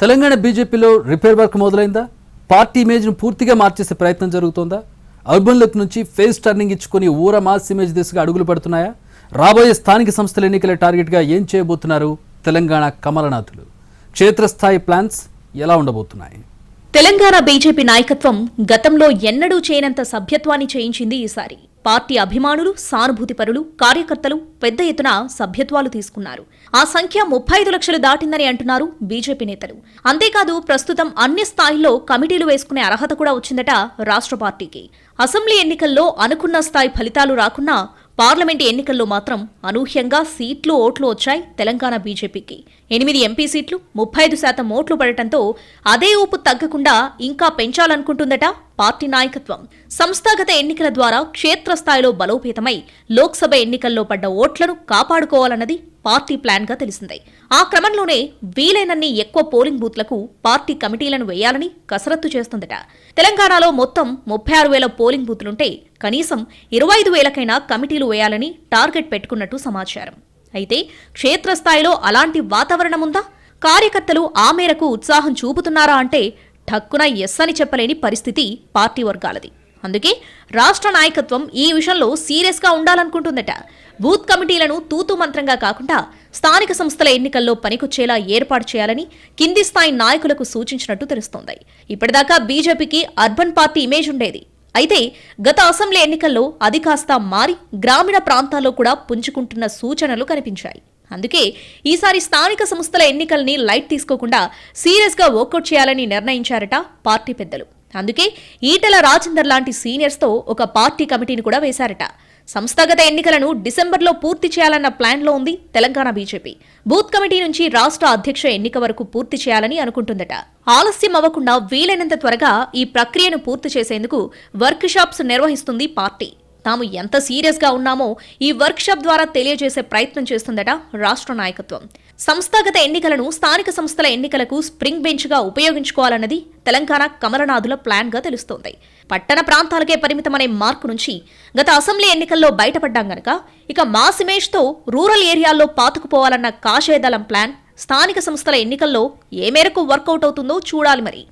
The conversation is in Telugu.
తెలంగాణ బీజేపీలో రిపేర్ వర్క్ మొదలైందా? పార్టీ ఇమేజ్ను పూర్తిగా మార్చేసే ప్రయత్నం జరుగుతోందా? అర్బన్ లుక్ నుంచి ఫేస్ టర్నింగ్ ఇచ్చుకొని ఊర మాస్ ఇమేజ్ దిశగా అడుగులు పడుతున్నాయా? రాబోయే స్థానిక సంస్థల ఎన్నికల టార్గెట్గా ఏం చేయబోతున్నారు తెలంగాణ కమలనాథులు? క్షేత్రస్థాయి ప్లాన్స్ ఎలా ఉండబోతున్నాయి? తెలంగాణ బీజేపీ నాయకత్వం గతంలో ఎన్నడూ చేయనంత సభ్యత్వాన్ని చేయించింది ఈసారి. పార్టీ అభిమానులు సానుభూతిపరులు కార్యకర్తలు పెద్ద ఎత్తున సభ్యత్వాలు తీసుకున్నారు. ఆ సంఖ్య ముప్పై ఐదు లక్షలు దాటిందని అంటున్నారు బీజేపీ నేతలు. అంతేకాదు ప్రస్తుతం అన్ని స్థాయిల్లో కమిటీలు వేసుకునే అర్హత కూడా వచ్చిందట రాష్ట్ర పార్టీకి. అసెంబ్లీ ఎన్నికల్లో అనుకున్న స్థాయి ఫలితాలు రాకున్నా పార్లమెంట్ ఎన్నికల్లో మాత్రం అనూహ్యంగా సీట్లు ఓట్లు వచ్చాయి తెలంగాణ బీజేపీకి. ఎనిమిది ఎంపీ సీట్లు ముప్పై ఐదు శాతం ఓట్లు పడటంతో అదే ఊపు తగ్గకుండా ఇంకా పెంచాలనుకుంటుందట పార్టీ నాయకత్వం. సంస్థాగత ఎన్నికల ద్వారా క్షేత్రస్థాయిలో బలోపేతమై లోక్సభ ఎన్నికల్లో పడ్డ ఓట్లను కాపాడుకోవాలన్నది పార్టీ ప్లాన్గా తెలిసిందే. ఆ క్రమంలోనే వీలైనన్ని ఎక్కువ పోలింగ్ బూత్లకు పార్టీ కమిటీలను వేయాలని కసరత్తు చేస్తుందట. తెలంగాణలో మొత్తం ముప్పై ఆరు వేల పోలింగ్ బూత్లుంటే కనీసం ఇరవై ఐదు వేలకైనా కమిటీలు వేయాలని టార్గెట్ పెట్టుకున్నట్టు సమాచారం. అయితే క్షేత్రస్థాయిలో అలాంటి వాతావరణం ఉందా? కార్యకర్తలు ఆ మేరకు ఉత్సాహం చూపుతున్నారా అంటే ఠక్కున ఎస్ అని చెప్పలేని పరిస్థితి పార్టీ వర్గాలది. అందుకే రాష్ట్ర నాయకత్వం ఈ విషయంలో సీరియస్గా ఉండాలనుకుంటుందట. బూత్ కమిటీలను తూతు మంత్రంగా కాకుండా స్థానిక సంస్థల ఎన్నికల్లో పనికొచ్చేలా ఏర్పాటు చేయాలని కింది స్థాయి నాయకులకు సూచించినట్టు తెలుస్తోంది. ఇప్పటిదాకా బీజేపీకి అర్బన్ పార్టీ ఇమేజ్ ఉండేది. అయితే గత అసెంబ్లీ ఎన్నికల్లో అది కాస్త మారి గ్రామీణ ప్రాంతాల్లో కూడా పుంజుకుంటున్న సూచనలు కనిపించాయి. అందుకే ఈసారి స్థానిక సంస్థల ఎన్నికల్ని లైట్ తీసుకోకుండా సీరియస్గా వర్కౌట్ చేయాలని నిర్ణయించారట పార్టీ పెద్దలు. అందుకే ఈటల రాజేందర్ లాంటి సీనియర్స్తో ఒక పార్టీ కమిటీని కూడా వేశారట. సంస్థాగత ఎన్నికలను డిసెంబర్లో పూర్తి చేయాలన్న ప్లాన్లో ఉంది తెలంగాణ బీజేపీ. బూత్ కమిటీ నుంచి రాష్ట్ర అధ్యక్ష ఎన్నిక వరకు పూర్తి చేయాలని అనుకుంటుందట. ఆలస్యం అవ్వకుండా వీలైనంత త్వరగా ఈ ప్రక్రియను పూర్తి చేసేందుకు వర్క్షాప్స్ నిర్వహిస్తుంది పార్టీ. తాము ఎంత సీరియస్గా ఉన్నామో ఈ వర్క్షాప్ ద్వారా తెలియజేసే ప్రయత్నం చేస్తుందట రాష్ట్ర నాయకత్వం. సంస్థాగత ఎన్నికలను స్థానిక సంస్థల ఎన్నికలకు స్ప్రింగ్ బెంచ్గా ఉపయోగించుకోవాలన్నది తెలంగాణ కమలనాథుల ప్లాన్గా తెలుస్తోంది. పట్టణ ప్రాంతాలకే పరిమితమనే మార్కు నుంచి గత అసెంబ్లీ ఎన్నికల్లో బయటపడ్డాం గనక ఇక మాస్ ఇమేజ్తో రూరల్ ఏరియాల్లో పాతుకుపోవాలన్న కాషాయదళం ప్లాన్ స్థానిక సంస్థల ఎన్నికల్లో ఏ మేరకు వర్కౌట్ అవుతుందో చూడాలి మరి.